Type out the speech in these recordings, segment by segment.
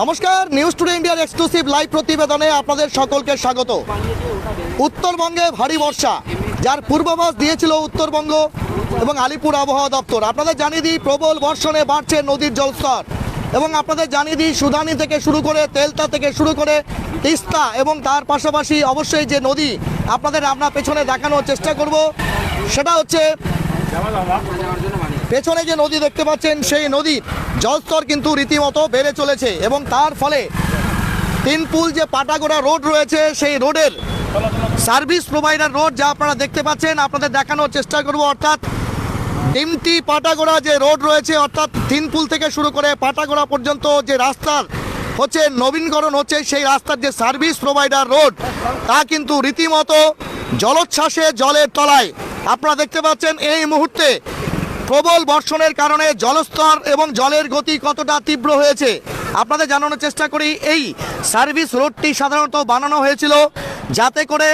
নমস্কার, news today ইন্ডিয়ার exclusive live প্রতিবেদনে আপনাদের সকলকে স্বাগত। উত্তরবঙ্গে ভারী বর্ষা, যার পূর্বাভাস দিয়েছিল উত্তরবঙ্গ এবং আলিপুর আবহাওয়া দপ্তর। আপনাদের জানিয়ে দিই, প্রবল বর্ষণে বাড়ছে নদীর জলস্তর। এবং আপনাদের জানিয়ে দিই, সুদানি থেকে শুরু করে তেলতা থেকে শুরু করে তিস্তা এবং তার পাশাপাশি অবশ্যই যে নদী আপনাদের আমরা পেছনে দেখানোর চেষ্টা করব, সেটা হচ্ছে পেছনে যে নদী দেখতে পাচ্ছেন, সেই নদীর জলস্তর কিন্তু রীতিমতো বেড়ে চলেছে এবং তার ফলে তিনপুল যে পাটাগোড়া রোড রয়েছে, সেই রোডের সার্ভিস প্রোভাইডার রোড যা আপনারা দেখতে পাচ্ছেন, আপনাদের দেখানোর চেষ্টা করব, অর্থাৎ তিনটি পাটাগোড়া যে রোড রয়েছে, অর্থাৎ তিনপুল থেকে শুরু করে পাটাগোড়া পর্যন্ত যে রাস্তার হচ্ছে নবীনকরণ হচ্ছে, সেই রাস্তার যে সার্ভিস প্রোভাইডার রোড তা কিন্তু রীতিমতো জলোচ্ছ্বাসে জলের তলায়। আপনারা দেখতে পাচ্ছেন, এই মুহূর্তে প্রবল বর্ষণের কারণে জলস্তর এবং জলের গতি কতটা তীব্র হয়েছে, আপনাদের জানানোর চেষ্টা করি। এই সার্ভিস রোডটি সাধারণত বানানো হয়েছিল যাতে করে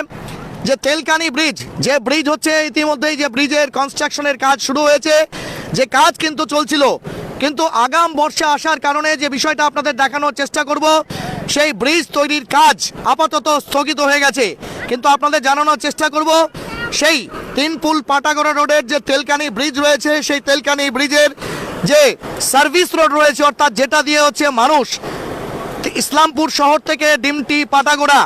যে তেলকানি ব্রিজ, যে ব্রিজ হচ্ছে ইতিমধ্যেই যে ব্রিজের কনস্ট্রাকশনের কাজ শুরু হয়েছে। যে কাজ কিন্তু চলছিল, কিন্তু আগাম বর্ষা আসার কারণে যে বিষয়টা আপনাদের দেখানোর চেষ্টা করব, সেই ব্রিজ তৈরির কাজ আপাতত স্থগিত হয়ে গেছে। কিন্তু আপনাদের জানানোর চেষ্টা করব, সেই তিনপুল পাটাগড়া রোডের যে তেলকানি ব্রিজ রয়েছে, সেই তেলকানি ব্রিজের যে সার্ভিস রোড রয়েছে, অর্থাৎ যেটা দিয়ে হচ্ছে মানুষ ইসলামপুর শহর থেকে ডিমটি পাটাগোড়া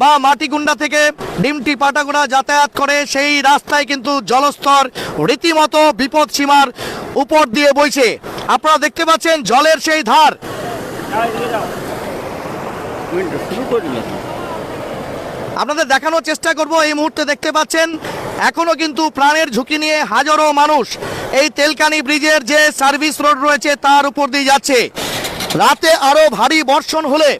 বা মাটিগুন্ডা থেকে ডিমটি পাটাগুড়া যাতায়াত করে, সেই রাস্তায় কিন্তু জলস্তর রীতিমতো বিপদ সীমার উপর দিয়ে বইছে। আপনারা দেখতে পাচ্ছেন জলের সেই ধার। আপনাদের দেখানোর চেষ্টা করব, এই মুহূর্তে দেখতে পাচ্ছেন, এখনও কিন্তু প্রাণের ঝুঁকি নিয়ে হাজারো মানুষ এই তেলকানি ব্রিজের যে সার্ভিস রোড রয়েছে, তার উপর দিয়ে যাচ্ছে। রাতে আরও ভারী বর্ষণ হলে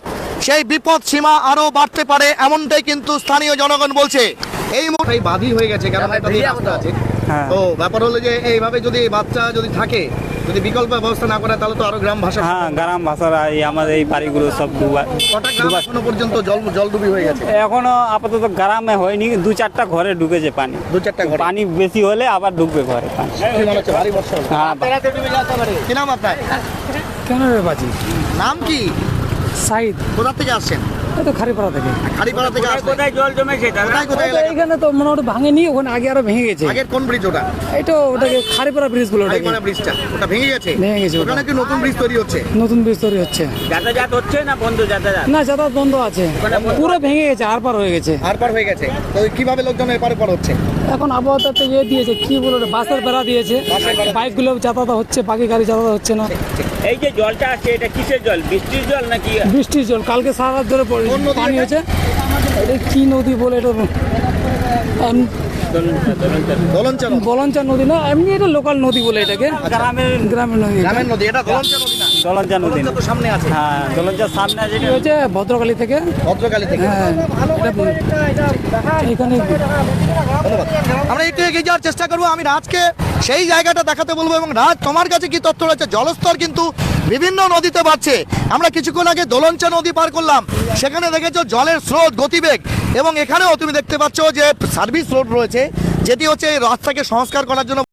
সেই বিপদ সীমা আরও বাড়তে পারে এমনটাই কিন্তু স্থানীয় জনগণ বলছে। এই মুহূর্তে বাদী হয়ে গেছে কারণ একটা দিয়ে রাস্তা আছে। হ্যাঁ। তো ব্যাপার হলো যে এইভাবে যদি বাচ্চা যদি থাকে যদি বিকল্প ব্যবস্থা না করে তাহলে তো আরও গ্রাম ভাষা হ্যাঁ গ্রাম ভাষারা এই আমাদের এই বাড়িগুলো সব ডুবা কটা গ্রাম এখনও পর্যন্ত জল জল জলডুবি হয়ে গেছে? এখনও আপাতত গ্রামে হয়নি দু চারটা ঘরে ঢুকেছে পানি। দু চারটা ঘরে? পানি বেশি হলে আবার ঢুকবে ঘরে পানি। মনে হচ্ছে ভারী বর্ষা? হ্যাঁ। কি নাম আপনার? কেন রে বাজি? নাম কি? সাইদ। কোথা থেকে আসছেন? তো খারিপাড়া থেকে। খালিপাড়া থেকে কোথায় জল জমেছে কোথায় কোথায় ওটা এলাকা? এখানে তো মোটামুটি ভাঙেনি ওখানে আগে আরও ভেঙে গেছে। আগের কোন ব্রিজ ওটা? ওটাকে খারিপাড়া ব্রিজ বলে ওটাকে। খালিপাড়া ব্রিজটা ওটা ভেঙে গেছে? ভেঙে গেছে ওটা। ওখানে কি নতুন ব্রিজ তৈরি হচ্ছে? নতুন ব্রিজ তৈরি হচ্ছে। যাতায়াত হচ্ছে না বন্ধ যাতায়াত? না যাতায়াত বন্ধ আছে। পুরো ভেঙে গেছে আর পার হয়ে গেছে। আর পার হয়ে গেছে। তো কীভাবে লোকজন এপারে পার হচ্ছে? এখন আবহাওয়াতে একটা ইয়ে দিয়েছে কি বলে ওটা, বাসের বেড়া দিয়েছে। বাইকগুলো যাতায়াত হচ্ছে বাকি গাড়ি যাতায়াত হচ্ছে না। এই যে জলটা আসছে এটা কিসের জল? বৃষ্টির জল নাকি? বৃষ্টির জল কালকে সারা রাত ধরে পানি? হয়েছে। এটা কি নদী বলে এটা? আম, বলঞ্চা নদী। না এমনি এটা লোকাল নদী বলে এটাকে। গ্রামের গ্রামের নদী। গ্রামের নদী এটা বলঞ্চা নদী না? দলঞ্জা নদী তো সামনে আছে। হ্যাঁ সামনে ভদ্রকালী থেকে? ভদ্রকালী থেকে। হ্যাঁ এখানে আমরা একটু এগিয়ে যাওয়ার চেষ্টা করব। আমি রাজকে সেই জায়গাটা দেখাতে বলব এবং রাজ তোমার কাছে কি তথ্য রয়েছে? জলস্তর কিন্তু বিভিন্ন নদীতে বাড়ছে। আমরা কিছুক্ষণ আগে দোলঞ্চা নদী পার করলাম। সেখানে দেখেছ জলের স্রোত গতিবেগ। এবং এখানেও তুমি দেখতে পাচ্ছ যে সার্ভিস রোড রয়েছে যেটি হচ্ছে রাস্তাকে সংস্কার করার জন্য